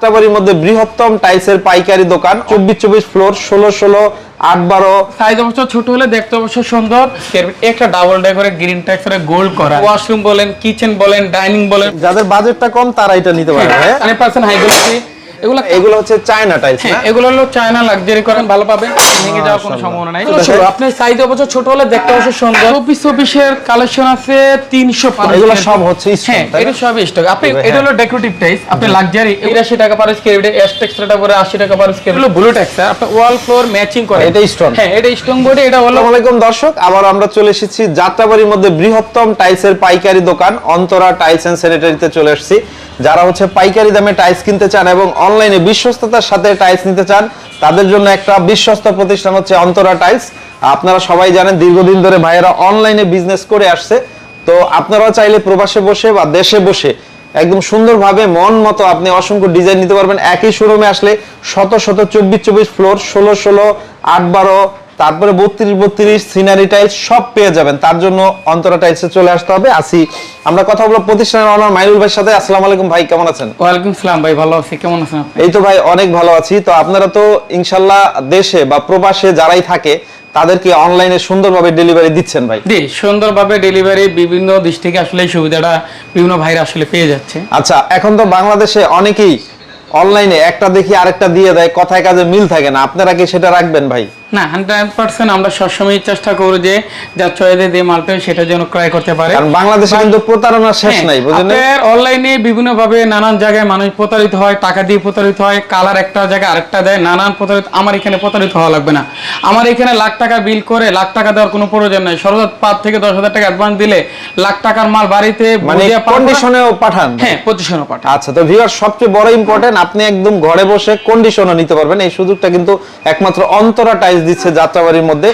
যাত্রাবাড়ির মধ্যে বৃহত্তম টাইলসের পাইকারি দোকান। চব্বিশ চব্বিশ ফ্লোর ষোলো ষোলো আট বারো সাইজ অবশ্য ছোট হলে দেখতে অবশ্য সুন্দর। একটা ডাবল ডেকোরে গ্রিন টাইপের গোল্ড করা। ওয়াশরুম বলেন কিচেন বলেন ডাইনিং বলেন। যাদের বাজেটটা কম তারা এটা নিতে পারবে। হ্যাঁ? হান্ড্রেড পার্সেন্ট হাইগ্লোসি এগুলো এগুলো হচ্ছে চায়না টাইলস হ্যাঁ না এগুলো হলো চায়না লাক্সারি করেন ভালো পাবেন ভেঙে যাওয়ার কোনো সম্ভাবনা নাই। আপনার সাইজ অবশ্য ছোট হলে দেখতে অবশ্য সুন্দর। চব্বিশ চব্বিশের কালেকশন আছে তিনশো এগুলো সব হচ্ছে হ্যাঁ এটা সবই স্টক আপনি হ্যাঁ। এটা হলো ডেকোরেটিভ টাইস আপনি লাক্সারি বিরাশি টাকা পার স্কোয়ার ফিট এস টেক্সটা করে আশি টাকা পার স্কোয়ার ফিট ব্লু টেক্স আপনি ওয়াল ফ্লোর ম্যাচিং করে এটা stone? হ্যাঁ এটা স্টোন বডি এটা হলো আসসালামু আলাইকুম দর্শক আবার আমরা চলে এসেছি যাত্রাবাড়ির মধ্যে বৃহত্তম টাইলসের পাইকারি দোকান অন্তরা টাইলস এন্ড স্যানিটারিতে চলে এসেছি। যারা হচ্ছে পাইকারি দামে টাইলস কিনতে চান এবং অনলাইনে বিশ্বস্ততার সাথে টাইলস নিতে চান, তাদের জন্য একটা বিশ্বস্ত প্রতিষ্ঠান হচ্ছে অন্তরা টাইলস আপনারা সবাই জানেন, দীর্ঘদিন ধরে ভাইয়েরা অনলাইনে বিজনেস করে আসছে। তো আপনারাও চাইলে প্রবাসে বসে বা দেশে বসে একদম সুন্দরভাবে মন মতো আপনি অসংখ্য ডিজাইন নিতে পারবেন। একই শোরুমে আসলে শত শত চব্বিশ চব্বিশ ফ্লোর ষোলো ষোলো, আট বারো তারপরে বত্রিশ বত্রিশ সিনারি টাইলস সব পেয়ে যাবেন। তার জন্য অন্তরা টাইলসে চলে আসতে হবে। আসি আমরা কথা বলব প্রতিষ্ঠানের অনার মাইনুল ভাইয়ের সাথে। আসসালামু আলাইকুম ভাই কেমন আছেন? ওয়ালাইকুম সালাম ভাই ভালো আছি। কেমন আছেন আপনি? এই তো ভাই অনেক ভালো আছি। তো আপনারা তো ইনশাল্লাহ দেশে বা প্রবাসে যারাই থাকে তাদেরকে অনলাইনে সুন্দরভাবে ডেলিভারি দিচ্ছেন ভাই। জি সুন্দরভাবে ডেলিভারি বিভিন্ন দিক থেকে আসলে সুবিধাটা বিভিন্ন ভাইরা আসলে পেয়ে যাচ্ছে। আচ্ছা এখন তো বাংলাদেশে অনেকেই অনলাইনে একটা দেখি আরেকটা দিয়ে দেয় কথায় কাজে মিল থাকে না। আপনারা কি সেটা রাখবেন ভাই? না হান্ড্রেড পার্সেন্ট আমরা সবসময় চেষ্টা করি যে যা চয়েদে দিয়ে মালটা সেটা যেন ক্রয় করতে পারে। বাংলাদেশে কিন্তু প্রতারণা শেষ নাই বুঝলেন? অনলাইনে বিভিন্ন ভাবে নানান জায়গায় মানুষ প্রতারিত হয় টাকা দিয়ে প্রতারিত হয় কালার একটা জায়গায় আরেকটা দেয় নানান প্রতারিত আমার এখানে প্রতারিত হওয়া লাগবে না। আমার এখানে লাখ টাকা বিল করে লাখ টাকা দেওয়ার কোনো প্রয়োজন নাই। সর্বোচ্চ পাঁচ থেকে দশ হাজার টাকা অ্যাডভান্স দিলে লাখ টাকার মাল বাড়িতে মানে বুঝিয়ে পাঠানো- কন্ডিশনেও পাঠান। হ্যাঁ প্রতিষ্ঠানও পাঠা আচ্ছা তো ভিউয়ার সবচেয়ে বড় ইম্পর্টেন্ট আপনি একদম ঘরে বসে কন্ডিশনও নিতে পারবেন। এই সুযোগটা কিন্তু একমাত্র অন্তরা টাইলস দিচ্ছে যাত্রাবাড়ির মধ্যে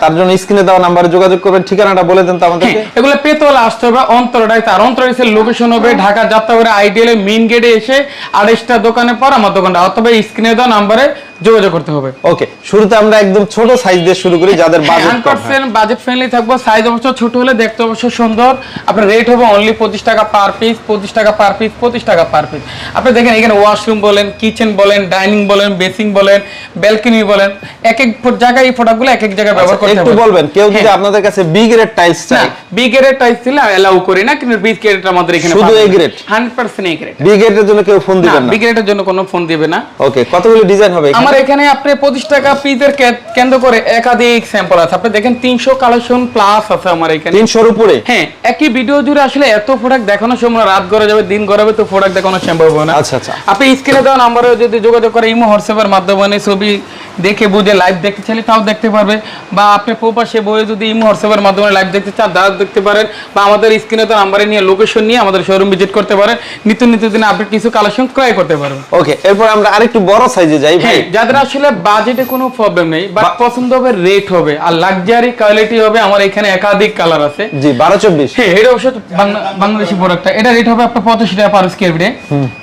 তার জন্য স্ক্রিনে দেওয়া নাম্বারে যোগাযোগ করবেন ঠিকানাটা বলে দেন তো আমাদেরকে। হ্যাঁ, এগুলো পেতে হলে আসতে হবে অন্তরটাই তার অন্তরের লোকেশন হবে ঢাকা যাত্রাবাড়ি আইডিয়ালে মেইন গেটে এসে আড়াইশটা দোকানে পর আমার দোকানটা অথবা স্ক্রিনে দেওয়া নাম্বারে যোগাযোগ করতে হবে। ওকে শুরুতে আমরা একদম ছোট সাইজ দিয়ে শুরু করি যাদের বাজেট কম। হ্যাঁ। পার্সেন্ট বাজেট ফ্রেন্ডলি থাকব। সাইজ অবশ্য ছোট হলে দেখতে অবশ্য সুন্দর। আপনার রেট হবে অনলি পঁচিশ টাকা পার পিস পঁচিশ টাকা পার পিস পঁচিশ টাকা পার পিস আপনি দেখেন এখানে ওয়াশরুম বলেন কিচেন বলেন ডাইনিং বলেন বেসিং বলেন ব্যালকনি বলেন এক এক জায়গায় এই প্রোডাক্টগুলো এক এক জায়গায় ব্যবহার করতে আচ্ছা, একটু বলবেন কেউ যদি হ্যাঁ। আপনাদের কাছে বি গ্রেড টাইলস চায়। বি গ্রেড টাইপ ছিল এলাও করি না কিন্তু বি গ্রেড আমাদের এখানে শুধু grade? Hundred percent A grade B গ্রেডের জন্য কেউ ফোন দিবেন না? বি গ্রেডের জন্য কোনো ফোন দিবে না। ওকে কতগুলো ডিজাইন হবে? আমার এখানে আপনি পঁচিশ টাকা পিসের কেন্দ্র করে একাধিক স্যাম্পল আছে। আপনি দেখেন তিনশো কালেকশন প্লাস আছে আমার এখানে। তিনশোর উপরে? হ্যাঁ একই ভিডিও জুড়ে আসলে এত প্রোডাক্ট দেখানো সময় রাত গড়ে যাবে দিন গড়াবে তো প্রোডাক্ট দেখানো সম্ভব হবে না। আচ্ছা, আচ্ছা। আপনি স্ক্রিনে দেওয়া নাম্বারে যদি যোগাযোগ করে ইমো হোয়াটসঅ্যাপের মাধ্যমে ছবি দেখে বুঝে লাইভ দেখতে চাইলে তাও দেখতে পারবে। বা আপনি প্রপাশে বইয়ে যদি ইমো হোয়াটসঅ্যাপের মাধ্যমে লাইভ দেখতে চান তাও দেখতে পারেন। বা আমাদের স্ক্রিনে দেওয়া নাম্বারে নিয়ে লোকেশন নিয়ে আমাদের শোরুম ভিজিট করতে পারেন। নিত্য নিত্য দিনে আপনি কিছু কালেকশন ক্রয় করতে পারবেন। ওকে এরপর আমরা আরেকটু বড় সাইজে যাই ভাই। হ্যাঁ যাদের আসলে বাজেটে কোনো প্রবলেম নেই বাট পছন্দ হবে রেট হবে আর লাক্সারি কোয়ালিটি হবে আমার এখানে একাধিক কালার আছে। জি বারো চব্বিশ। হ্যাঁ এটা অবশ্য বাংলা- বাংলাদেশি প্রোডাক্টটা এটা রেট হবে আপনার পঁচাশি টাকা পার স্কোয়ার ফিটে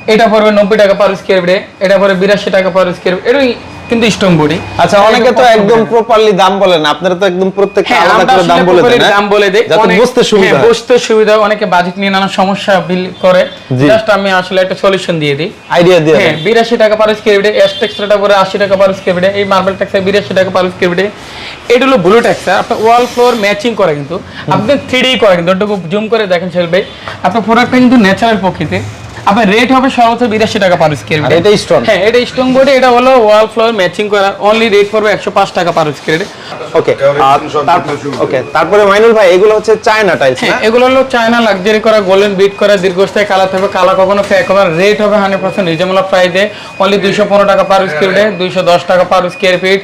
এটা পড়বে নব্বই টাকা পার স্কোয়ার ফিটে এটা পড়বে বিরাশি টাকা পার স্কোয়ার ফিট এটাই কিন্তু স্ট্রং বডি আচ্ছা অনেকে তো একদম প্রপারলি দাম বলে না। আপনারা তো একদম প্রত্যেকটা হ্যাঁ আলাদা করে দাম বলে দেন হ্যাঁ? দাম বলে দেই। যাতে বুঝতে সুবিধা হ্যাঁ, হয়। বুঝতে সুবিধা হয়। অনেকে বাজেট নিয়ে নানা সমস্যা বিল করে। জাস্ট আমি আসলে একটা সলিউশন দিয়ে দিই। আইডিয়া দিয়ে হ্যাঁ দেন। বিরাশি টাকা পার স্কোয়ার ফিটে এস টেক্সটা করে আশি টাকা পার স্কোয়ার ফিটে এই মার্বেল ট্যাক্স বিরাশি টাকা পার স্কোয়ার ফিটে এটা হলো ব্লু ট্যাক্স আপনার ওয়াল ফ্লোর ম্যাচিং করে কিন্তু। আপনি থ্রি করে কিন্তু। ওটাকে জুম করে দেখেন সেল ভাই। আপনার প্রোডাক্টটা কিন্তু ন্যাচারাল প্রকৃতি আপনার রেট হবে সর্বোচ্চ বিরাশি টাকা পার স্কোয়ার এটাই স্টোন হ্যাঁ এটা স্ট্রং বডি এটা হলো ওয়াল ফ্লোর ম্যাচিং করা। অনলি রেট পড়বে একশো পাঁচ টাকা পার স্কোয়ার ওকে ওকে তারপরে মাইনুল ভাই এগুলো হচ্ছে চায়না টাইলস হ্যাঁ না? এগুলো হলো চায়না লাক্সারি করা গোল্ডেন বিট করা দীর্ঘস্থায়ী কালার থাকবে কালার কখনো ফেক হবে রেট হবে হান্ড্রেড পার্সেন্ট রিজনেবল প্রাইসে অনলি দুইশো পনেরো টাকা পার স্কোয়ার ফিট দুইশো দশ টাকা পার স্কোয়ার ফিট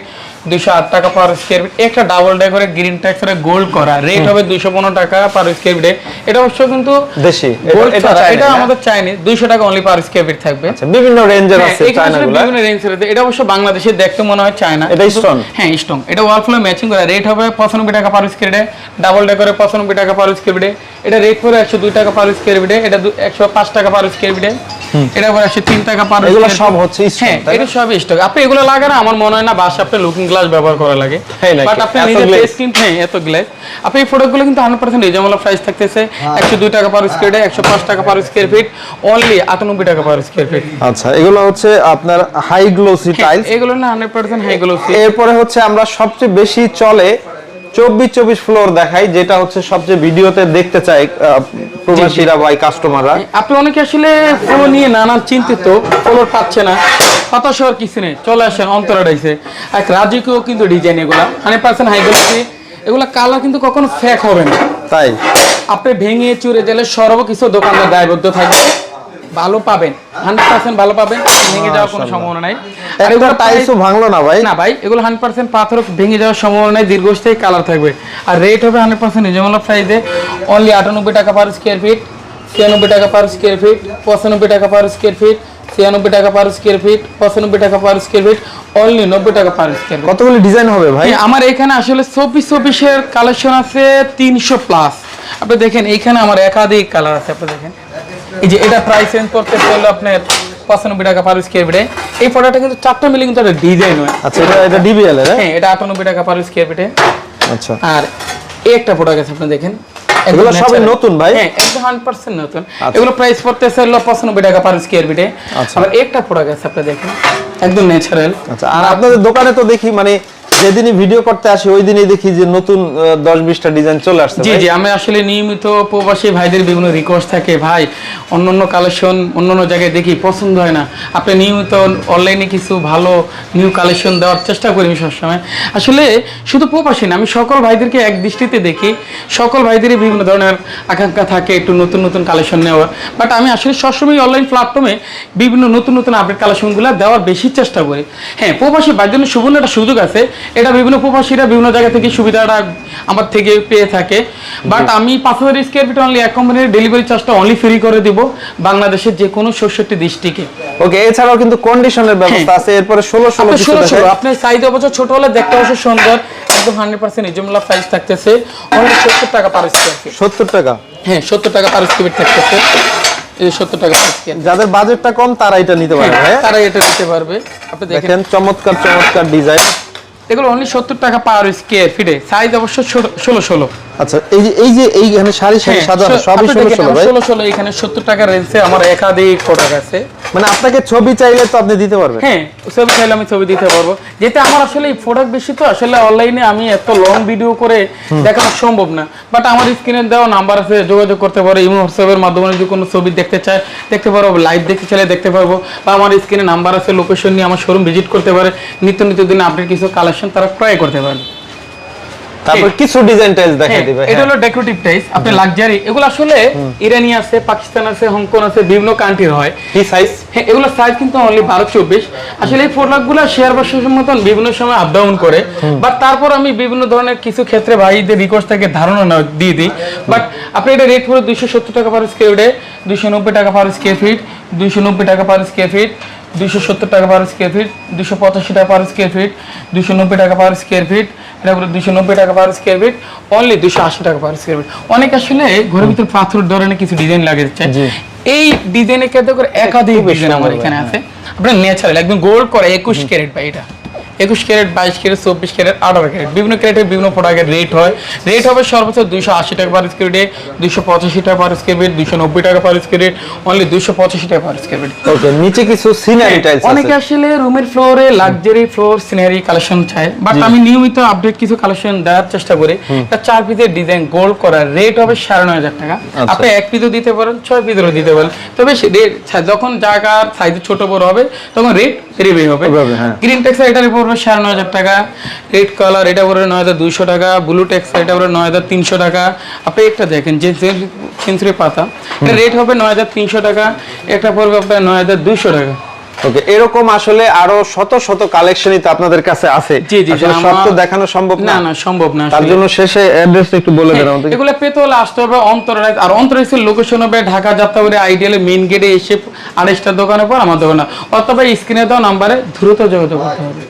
দুইশো আট টাকা পার স্কোয়ার ফিট একটা ডাবল ডেকোরে গ্রিন ট্যাক্সরে গোল্ড করা রেট হবে দুইশো পনেরো টাকা পার স্কোয়ার ফিটে এটা অবশ্য কিন্তু দেশি। এটা- না? আমাদের চাইনি দুইশো টাকা অনলি পার স্কোয়ার ফিট থাকবে। আচ্ছা বিভিন্ন রেঞ্জের হ্যাঁ, আছে বিভিন্ন এর আছে। এটা অবশ্য বাংলাদেশে দেখতে মনে হয় চায়না এটা stone? হ্যাঁ স্ট্রং এটা ওয়াল ফ্লো ম্যাচিং করা। রেট হবে পঁচানব্বই টাকা পার স্কোয়ার ফিটে ডাবল ডেকোরে পঁচানব্বই টাকা পার স্কোয়ার ফিটে এটা রেট করে একশো দুই টাকা পার স্কোয়ার ফিটে এটা একশো পাঁচ টাকা পার স্কোয়ার ফিটে এটা পরে আসে তিন টাকা পার এগুলো সব হচ্ছে হ্যাঁ এটা সব স্টক আপনি এগুলো লাগান আমার মনে হয় না বাসা আপনি লুকিং গ্লাস ব্যবহার করা লাগে? বাট আপনি নিজে glaze? ফেস কিন্তু হ্যাঁ এত গ্লাস আপনি এই প্রোডাক্টগুলো কিন্তু হান্ড্রেড পার্সেন্ট রিজনেবল প্রাইস থাকতেছে একশো দুই টাকা পার স্কোয়ার একশো পাঁচ টাকা পার স্কোয়ার ফিট অনলি আটানব্বই টাকা পার স্কোয়ার ফিট আচ্ছা এগুলো হচ্ছে আপনার হাই গ্লোসি টাইলস এগুলো না হান্ড্রেড পার্সেন্ট হাইগুলো এরপরে হচ্ছে আমরা সবচেয়ে বেশি চলে চব্বিশ চব্বিশ ফ্লোর দেখাই যেটা হচ্ছে সবচেয়ে ভিডিওতে দেখতে চাই প্রবাসীরা বা কাস্টমাররা আপনি অনেকে আসলে ফলো নিয়ে নানান চিন্তিত ফলোর পাচ্ছে না। হতাশ হওয়ার কিছু নেই। চলে আসেন অন্তরাডাইছে এক রাজকীয় কিন্তু ডিজাইন এগুলা। হান্ড্রেড পার্সেন্ট হাইগুলোসি এগুলা কালার কিন্তু কখনো ফেক হবে না। তাই? আপনি ভেঙে চুরে গেলে সর্ব কিছু দোকানদার দায়বদ্ধ থাকবে। ভালো পাবেন। হান্ড্রেড পার্সেন্ট ভালো পাবেন। ভেঙে যাওয়ার কোনো সম্ভাবনা নাই। আর এগুলো ভাঙলো না ভাই। না ভাই এগুলো হান্ড্রেড পার্সেন্ট পাথর ভেঙে যাওয়ার সম্ভাবনা নেই। দীর্ঘস্থায়ী কালার থাকবে। আর রেট হবে হান্ড্রেড পার্সেন্ট প্রাইসে অনলি আটানব্বই টাকা পার স্কোয়ার ফিট ছিয়ানব্বই টাকা পার স্কোয়ার ফিট পঁচানব্বই টাকা পার স্কোয়ার ফিট ছিয়ানব্বই টাকা পার স্কোয়ার ফিট পঁচানব্বই টাকা পার স্কোয়ার ফিট অনলি নব্বই টাকা পার স্কোয়ার ফিট কতগুলি ডিজাইন হবে ভাই? আমার এখানে আসলে চব্বিশ চব্বিশের কালেকশন আছে তিনশো প্লাস আপনি দেখেন এইখানে আমার একাধিক কালার আছে আপনি দেখেন। এই যে এটা প্রাইস চেঞ্জ করতে হলো আপনার পঁচানব্বই টাকা পার স্কোয়ার ফিটে এই প্রোডাক্টটা কিন্তু চারটা মিলে কিন্তু একটা ডিজাইন হয়। আচ্ছা এটা এটা ডিবিএল হ্যাঁ? হ্যাঁ এটা আটানব্বই টাকা পার স্কোয়ার ফিটে আচ্ছা। আর এই একটা প্রোডাক্ট আছে আপনি দেখেন। এগুলো সবই নতুন ভাই? হ্যাঁ একদম হান্ড্রেড পার্সেন্ট নতুন। এগুলো প্রাইস পড়তেছে হলো টাকা পার স্কয়ার ফিটে আচ্ছা। আবার একটা পড়া গেছে আপনি দেখেন একদম ন্যাচারাল আচ্ছা আর আপনাদের দোকানে তো দেখি মানে যেদিনই ভিডিও করতে আসি ওই দিনই দেখি যে নতুন দশ বিশটা ডিজাইন চলে আসছে জি জি আমি আসলে নিয়মিত প্রবাসী ভাইদের বিভিন্ন রিকোয়েস্ট থাকে ভাই অন্য অন্য কালেকশন অন্য অন্য জায়গায় দেখি পছন্দ হয় না। আপনি নিয়মিত অনলাইনে কিছু ভালো নিউ কালেকশন দেওয়ার চেষ্টা করি আমি সবসময়। আসলে শুধু প্রবাসী না আমি সকল ভাইদেরকে এক দৃষ্টিতে দেখি। সকল ভাইদেরই বিভিন্ন ধরনের আকাঙ্ক্ষা থাকে একটু নতুন নতুন কালেকশন নেওয়ার। বাট আমি আসলে সবসময় অনলাইন প্ল্যাটফর্মে বিভিন্ন নতুন নতুন আপডেট কালেকশনগুলো দেওয়ার বেশি চেষ্টা করি। হ্যাঁ প্রবাসী ভাইদের জন্য সুবর্ণ একটা সুযোগ আছে। এটা বিভিন্ন প্রবাসীরা বিভিন্ন জায়গা থেকে সুবিধাটা আমার থেকে পেয়ে থাকে। বাট আমি পাঁচ হাজার স্কোয়ার ফিট অনলি এক কোম্পানির ডেলিভারি চার্জটা অনলি ফ্রি করে দিব বাংলাদেশের যে কোনো ষষ্ঠটি ডিস্ট্রিক্টে ওকে এছাড়াও কিন্তু কন্ডিশনের ব্যবস্থা আছে এরপরে ষোলো ষোলো ষোলো ষোলো। আপনার সাইজ অবশ্য ছোট হলে দেখতে অবশ্য সুন্দর একদম হান্ড্রেড পার্সেন্ট রিজনেবল প্রাইস থাকতেছে। অনলি সত্তর টাকা পার স্কোয়ার ফিট সত্তর টাকা? হ্যাঁ সত্তর টাকা পার স্কোয়ার ফিট থাকতেছে। টাকা যাদের বাজেটটা কম তারা এটা নিতে পারবে হ্যাঁ? তারা এটা দিতে পারবে। আপনি দেখেন। চমৎকার চমৎকার ডিজাইন এগুলো অনলি সত্তর টাকা পার স্কোয়ার ফিটে সাইজ অবশ্য ষোলো ষোলো আচ্ছা এই যে এই যে এইখানে সারি সারি হ্যাঁ, সাজানো সবই ষোলো ষোলো ষোলো ষোলো এখানে সত্তর টাকা রেঞ্জে আমার একাধিক প্রোডাক্ট আছে। মানে আপনাকে ছবি চাইলে তো আপনি দিতে পারবেন। হ্যাঁ ছবি চাইলে আমি ছবি দিতে পারব। যেটা আমার আসলে এই প্রোডাক্ট বেশি তো আসলে অনলাইনে আমি এত লং ভিডিও করে দেখানো সম্ভব না। বাট আমার স্ক্রিনে দেওয়া নাম্বার আছে যোগাযোগ করতে পারো ইমো হোয়াটসঅ্যাপের মাধ্যমে যদি কোনো ছবি দেখতে চায় দেখতে পারব লাইভ দেখতে চাইলে দেখতে পারব। বা আমার স্ক্রিনে নাম্বার আছে লোকেশন নিয়ে আমার শোরুম ভিজিট করতে পারে। নিত্য নিত্য দিনে আপডেট কিছু কালেকশন তারা ক্রয় করতে পারে তারপর কিছু ডিজাইন টাইলস হ্যাঁ, দিবে এটা হলো ডেকোরেটিভ টাইস আপনি লাক্সারি এগুলো আসলে ইরানি আছে পাকিস্তান আছে হংকং আছে বিভিন্ন কান্ট্রির হয়। কি সাইজ হ্যাঁ এগুলো সাইজ কিন্তু অনলি বারো চব্বিশ। আসলে এই প্রোডাক্টগুলো শেয়ার বাসের মতন বিভিন্ন সময় আপ ডাউন করে। বাট তারপর আমি বিভিন্ন ধরনের কিছু ক্ষেত্রে ভাইদের রিকোয়েস্ট থেকে ধারণা দিয়ে দিই। বাট আপনি এটা রেট করে দুইশো সত্তর টাকা পার স্কোয়ার ফিটে দুইশো নব্বই টাকা পার স্কোয়ার ফিট দুইশো নব্বই টাকা পার স্কোয়ার ফিট দুইশো সত্তর টাকা পার স্কোয়ার ফিট দুশো পঁচাশি টাকা পার স্কোয়ার ফিট দুশো নব্বই টাকা পার স্কোয়ার ফিট এটা দুশো নব্বই টাকা পার স্কোয়ার ফিট অনলি দুশো আশি টাকা পার স্কোয়ার ফিট অনেক আসলে ঘরের ভিতরে পাথর ধরনের কিছু ডিজাইন লাগে জি। এই ডিজাইনের ক্ষেত্রে করে একাধিক ডিজাইন আমার এখানে আছে। আপনার ন্যাচারাল একদম গোল্ড করে একুশ ক্যারেট বা এটা। একুশ ক্যারেট বাইশ ক্যারেট চব্বিশ ক্যারেট আঠারো ক্যারেট। বিভিন্ন ক্যারেটের বিভিন্ন প্রোডাক্টের রেট হয়। রেট হবে সর্বোচ্চ দুইশো আশি টাকা পার স্কোয়ার ফিটে দুইশো পঁচাশি টাকা পার স্কোয়ার ফিট দুইশো নব্বই টাকা পার স্কোয়ার ফিট অনলি দুইশো পঁচাশি টাকা পার স্কোয়ার ফিট ওকে নিচে কিছু সিনারি টাইলস অনেকে আসলে রুমের ফ্লোরে লাক্সারি ফ্লোর সিনারি কালেকশন চায় বাট আমি নিয়মিত আপডেট কিছু কালেকশন দেওয়ার চেষ্টা করি। এটা চার পিসের ডিজাইন গোল্ড করার রেট হবে সাড়ে নয় হাজার টাকা। আচ্ছা। আপনি এক পিসও দিতে পারেন ছয় পিসেরও দিতে পারেন। তবে রেট যখন জায়গার সাইজ ছোট বড় হবে তখন রেট ভেরি হবে। হ্যাঁ। গ্রিন ট্যাক্স এটার পড়বে সাড়ে নয় হাজার টাকা। রেড কালার এটা পড়বে নয় হাজার দুইশো টাকা। ব্লু ট্যাক্স এটা পড়বে নয় হাজার তিনশো টাকা। আপনি একটা দেখেন যে সেঞ্চুরি পাতা এটা রেট হবে নয় হাজার তিনশো টাকা একটা পড়বে আপনার নয় হাজার দুইশো টাকা। ওকে এরকম আসলে আরও শত শত কালেকশনই তো আপনাদের কাছে আছে। জি জি সব তো দেখানো সম্ভব না। না সম্ভব না তার জন্য শেষে একটু বলে দেন আমাদের এগুলো পেতে হলে আসতে হবে অন্তরাইজ আর অন্তরাইজের লোকেশন হবে ঢাকা যাত্রাবাড়ি আইডিয়ালে মেইন গেটে এসে আড়াইশটা দোকানের পর আমার দোকানে। অথবা স্ক্রিনে দেওয়া নাম্বারে দ্রুত যোগাযোগ করতে হবে।